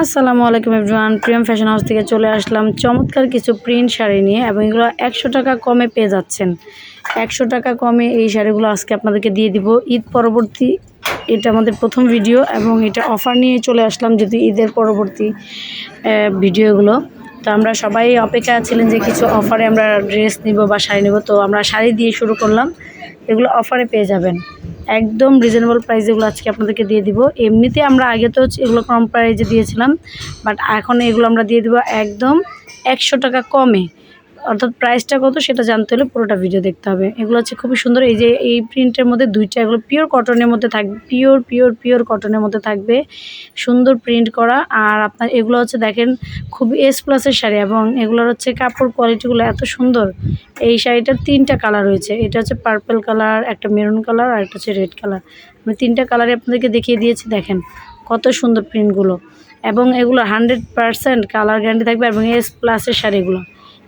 আসসালামু আলাইকুম everyone Priyam fashion house থেকে চলে আসলাম। চমৎকার কিছু প্রিন্ট শাড়ি নিয়ে এবং এগুলো একশো টাকা কমে পেয়ে যাচ্ছেন। একশো টাকা কমে এই শাড়িগুলো আজকে আপনাদেরকে দিয়ে দিব। ঈদ পরবর্তী, এটা আমাদের প্রথম ভিডিও এবং এটা অফার নিয়ে চলে আসলাম যদি ঈদের পরবর্তী ভিডিওগুলো তো আমরা সবাই অপেক্ষা ছিলেন যে কিছু অফারে আমরা ড্রেস নিব বা শাড়ি নেব। তো আমরা শাড়ি দিয়ে শুরু করলাম। এগুলো অফারে পেয়ে যাবেন। একদম রিজনেবল প্রাইস এগুলো আজকে আপনাদেরকে দিয়ে দিব। এমনিতে আমরা আগে তো এগুলো কম প্রাইজে দিয়েছিলাম বাট এখন এগুলো আমরা দিয়ে দিব একদম একশো টাকা কমে। অর্থাৎ প্রাইসটা কত সেটা জানতে হলে পুরোটা ভিডিও দেখতে হবে। এগুলো হচ্ছে খুবই সুন্দর। এই যে এই প্রিন্টের মধ্যে দুইটা, এগুলো পিওর কটনের মধ্যে থাকবে পিওর পিওর পিওর কটনের মধ্যে থাকবে। সুন্দর প্রিন্ট করা। আর আপনার এগুলো হচ্ছে দেখেন, খুব এস প্লাসের শাড়ি এবং এগুলোর হচ্ছে কাপড় কোয়ালিটিগুলো এত সুন্দর। এই শাড়িটার তিনটা কালার রয়েছে। এটা হচ্ছে পার্পল কালার একটা মেরুন কালার আর একটা হচ্ছে রেড কালার আমি তিনটা কালারে আপনাদেরকে দেখিয়ে দিয়েছি, দেখেন কত সুন্দর প্রিন্টগুলো এবং এগুলো হান্ড্রেড পারসেন্ট কালার গ্যারান্টি থাকবে এবং এস প্লাসের শাড়িগুলো।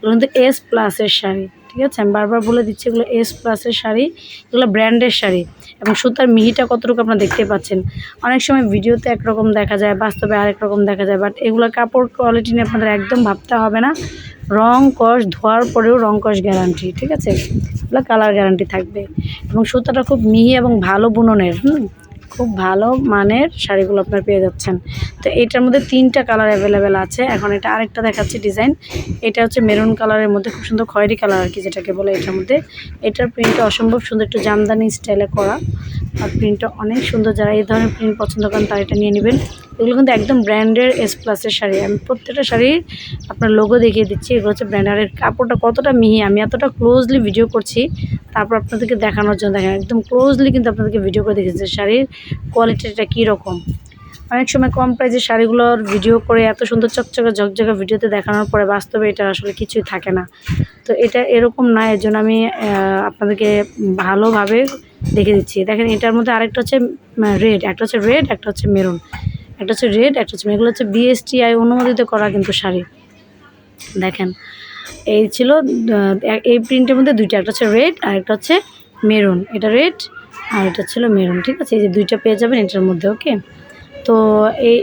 এগুলো কিন্তু এস প্লাসের শাড়ি, ঠিক আছে? আমি বারবার বলে দিচ্ছি, এগুলো এস প্লাসের শাড়ি, এগুলো ব্র্যান্ডের শাড়ি এবং সুতার মিহিটা কতটুকু আপনারা দেখতে পাচ্ছেন। অনেক সময় ভিডিওতে একরকম দেখা যায়, বাস্তবে আরেক রকম দেখা যায় বাট এগুলো কাপড় কোয়ালিটি নিয়ে আপনাদের একদম ভাবতে হবে না। রং কষ ধোয়ার পরেও রং কষ গ্যারান্টি ঠিক আছে? এগুলো কালার গ্যারান্টি থাকবে এবং সুতাটা খুব মিহি এবং ভালো বুননের, হুম? খুব ভালো মানের শাড়িগুলো আপনার পেয়ে যাচ্ছেন। তো এটার মধ্যে তিনটা কালার অ্যাভেলেবেল আছে। এখন এটা আরেকটা দেখাচ্ছি ডিজাইন এটা হচ্ছে মেরুন কালারের মধ্যে খুব সুন্দর খয়েরি কালার আর কি যেটাকে বলে এটার মধ্যে। এটার প্রিন্টটা অসম্ভব সুন্দর, একটু জামদানি স্টাইলে করা। আর প্রিন্টটা অনেক সুন্দর, যারা এই ধরনের প্রিন্ট পছন্দ করেন তারা এটা নিয়ে নেবেন। এগুলো কিন্তু একদম ব্র্যান্ডের এস প্লাসের শাড়ি। আমি প্রত্যেকটা শাড়ির আপনার লোগো দেখিয়ে দিচ্ছি, এগুলো হচ্ছে ব্র্যান্ডারের কাপড়টা কতটা মিহি, আমি এতটা ক্লোজলি ভিডিও করছি, তারপর আপনাদেরকে দেখানোর জন্য দেখেন, একদম ক্লোজলি কিন্তু আপনাদেরকে ভিডিও করে দেখেছি শাড়ির কোয়ালিটিটা কীরকম অনেক সময় কম প্রাইজের শাড়িগুলোর ভিডিও করে এত সুন্দর চকচকে, ঝকঝকে ভিডিওতে দেখানোর পরে বাস্তবে এটা আসলে কিছুই থাকে না। তো এটা এরকম না, এর জন্য আমি আপনাদেরকে ভালোভাবে দেখে দিচ্ছি। দেখেন এটার মধ্যে আরেকটা হচ্ছে রেড একটা হচ্ছে রেড একটা হচ্ছে মেরুন একটা হচ্ছে রেড একটা হচ্ছে এগুলো হচ্ছে বিএসটিআই অনুমোদিত করা কিন্তু শাড়ি। দেখেন, এই ছিল এই প্রিন্টের মধ্যে দুইটা, একটা হচ্ছে রেড আর একটা হচ্ছে মেরুন। এটা রেড আর এটা ছিল মেরুন, ঠিক আছে? এই যে দুইটা পেয়ে যাবেন এটার মধ্যে, ওকে? তো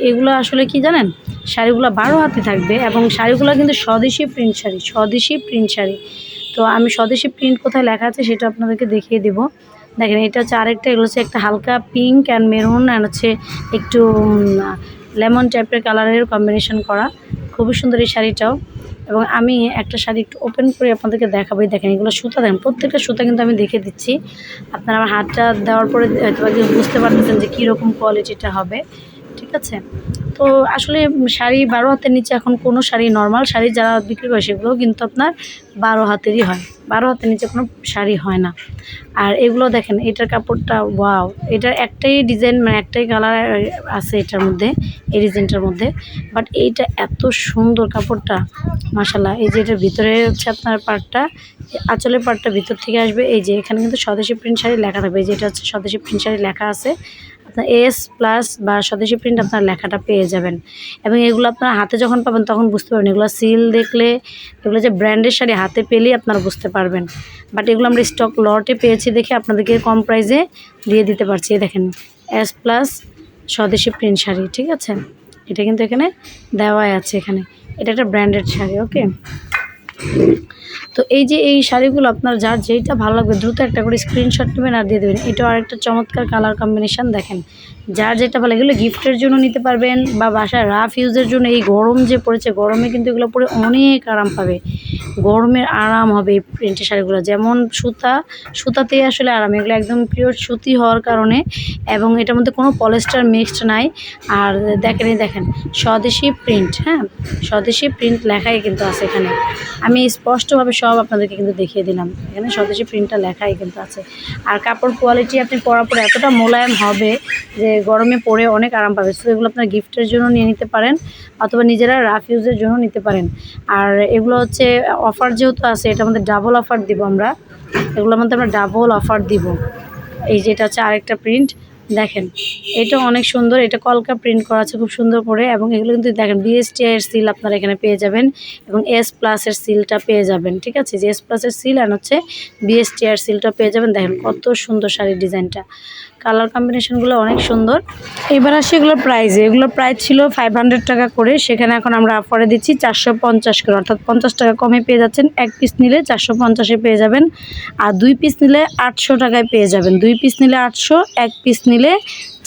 এগুলো আসলে কি জানেন? শাড়িগুলো বারো হাতে থাকবে এবং শাড়িগুলো কিন্তু স্বদেশি প্রিন্ট শাড়ি, স্বদেশি প্রিন্ট শাড়ি। তো আমি স্বদেশি প্রিন্ট কোথায় লেখা আছে সেটা আপনাদেরকে দেখিয়ে দেবো। দেখেন, এটা হচ্ছে আরেকটা, এগুলো হচ্ছে একটা হালকা পিঙ্ক অ্যান্ড মেরুন অ্যান্ড হচ্ছে একটু লেমন টাইপের কালারের কম্বিনেশন করা। খুবই সুন্দর এই শাড়িটাও। এবং আমি একটা শাড়ি একটু ওপেন করে আপনাদেরকে দেখাবো। দেখেন, এগুলো সুতা, দেখেন, প্রত্যেকটা সুতা কিন্তু আমি দেখে দিচ্ছি। আপনারা আমার হাতটা দেওয়ার পরে হয়তো বুঝতে পারতেছেন যে কীরকম কোয়ালিটিটা হবে। ঠিক আছে তো আসলে শাড়ি বারো হাতের নিচে এখন কোনো শাড়ি নর্মাল শাড়ি যারা বিক্রি করে সেগুলোও কিন্তু আপনার বারো হাতেরই হয়। বারো হাতের নিচে কোনো শাড়ি হয় না। আর এগুলো দেখেন, এটার কাপড়টা ওয়াও এটার একটাই ডিজাইন মানে একটাই কালার আছে এটার মধ্যে, এই ডিজাইনটার মধ্যে। বাট এইটা এত সুন্দর কাপড়টা মাসাল্লাহ এই যে এটার ভিতরে হচ্ছে আপনার পার্টটা আঁচলের পার্টটা ভিতর থেকে আসবে। এই যে এখানে কিন্তু স্বদেশী প্রিন্ট শাড়ি লেখা থাকবে। এই যে এটা হচ্ছে স্বদেশী প্রিন্ট শাড়ি লেখা আছে। আপনার এস প্লাস বা স্বদেশি প্রিন্ট আপনার লেখাটা পেয়ে যাবেন। এবং এগুলো আপনার হাতে যখন পাবেন তখন বুঝতে পারবেন। এগুলো সিল দেখলে, এগুলো যে ব্র্যান্ডের শাড়ি হাতে পেলেই আপনারা বুঝতে পারবেন। বাট এগুলো আমরা স্টক লটে পেয়েছি দেখে আপনাদেরকে কম প্রাইসে দিয়ে দিতে পারছি। দেখেন এস প্লাস স্বদেশি প্রিন্ট শাড়ি, ঠিক আছে? এটা কিন্তু এখানে দেওয়াই আছে এখানে। এটা একটা ব্র্যান্ডেড শাড়ি ওকে তো এই যে এই শাড়িগুলো আপনার যার যেইটা ভালো লাগবে, দ্রুত একটা করে স্ক্রিনশট নেবেন আর দিয়ে দেবেন। এটাও আরেকটা চমৎকার কালার কম্বিনেশান দেখেন। যার যেটা ভালো এগুলো গিফটের জন্য নিতে পারবেন বা বাসায় রাফ ইউজের জন্য। এই গরম যে পড়েছে, গরমে কিন্তু এগুলো পরে অনেক আরাম পাবে। গরমের আরাম হবে এই প্রিন্টের শাড়িগুলো। যেমন সুতা সুতাতেই আসলে আরাম। এগুলো একদম পিওর সুতি হওয়ার কারণে এবং এটার মধ্যে কোনো পলিস্টার মিক্সড নাই। আর দেখেন দেখেন, স্বদেশি প্রিন্ট হ্যাঁ? স্বদেশি প্রিন্ট লেখাই কিন্তু আছে এখানে। আমি স্পষ্টভাবে সব আপনাদেরকে কিন্তু দেখিয়ে দিলাম। এখানে স্বদেশি প্রিন্টটা লেখাই কিন্তু আছে। আর কাপড় কোয়ালিটি আপনি পরার পরে এতটা মোলায়েম হবে যে গরমে পরে অনেক আরাম পাবে তো এগুলো আপনার গিফটের জন্য নিয়ে নিতে পারেন অথবা নিজেরা রাফ ইউজের জন্য নিতে পারেন। আর এগুলো হচ্ছে অফার যেহেতু আছে, এটা আমাদের ডাবল অফার দিব আমরা। এগুলোর মধ্যে আমরা ডাবল অফার দিব। এই যেটা হচ্ছে আরেকটা প্রিন্ট দেখেন, এটা অনেক সুন্দর, এটা কলকা প্রিন্ট করা আছে, খুব সুন্দর করে, এবং এগুলো কিন্তু দেখেন বিএসটি এর সিল আপনারা এখানে পেয়ে যাবেন, এবং এস প্লাসের সিলটা পেয়ে যাবেন, ঠিক আছে? যে এস প্লাসের সিল আর হচ্ছে বিএসটি এর সিলটা পেয়ে যাবেন, দেখেন কত সুন্দর শাড়ির ডিজাইনটা। কালার কম্বিনেশনগুলো অনেক সুন্দর। এবার আসি এগুলোর প্রাইস এগুলোর প্রাইস ছিল ফাইভ হান্ড্রেড টাকা করে, সেখানে এখন আমরা অফারে দিচ্ছি চারশো পঞ্চাশ করে, অর্থাৎ পঞ্চাশ টাকা কমে পেয়ে যাচ্ছেন, এক পিস নিলে চারশো পঞ্চাশে পেয়ে যাবেন, আর দুই পিস নিলে আটশো টাকায় পেয়ে যাবেন, দুই পিস নিলে আটশো, এক পিস নিলে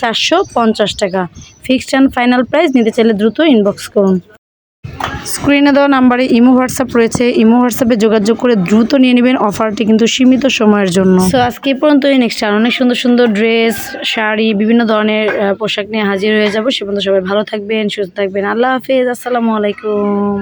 চারশো পঞ্চাশ টাকা। ফিক্সড অ্যান্ড ফাইনাল প্রাইস নিতে চাইলে দ্রুত ইনবক্স করুন। স্ক্রিনে দেওয়া নাম্বারে ইমো, হোয়াটসঅ্যাপ রয়েছে। ইমো, হোয়াটসঅ্যাপে যোগাযোগ করে দ্রুত নিয়ে নেবেন অফারটি কিন্তু সীমিত সময়ের জন্য। সো আজকে পর্যন্তই। নেক্সট অনেক সুন্দর সুন্দর ড্রেস শাড়ি, বিভিন্ন ধরনের পোশাক নিয়ে হাজির হয়ে যাব। সে পর্যন্ত সবাই ভালো থাকবেন, সুস্থ থাকবেন। আল্লাহ হাফেজ। আসসালামু আলাইকুম।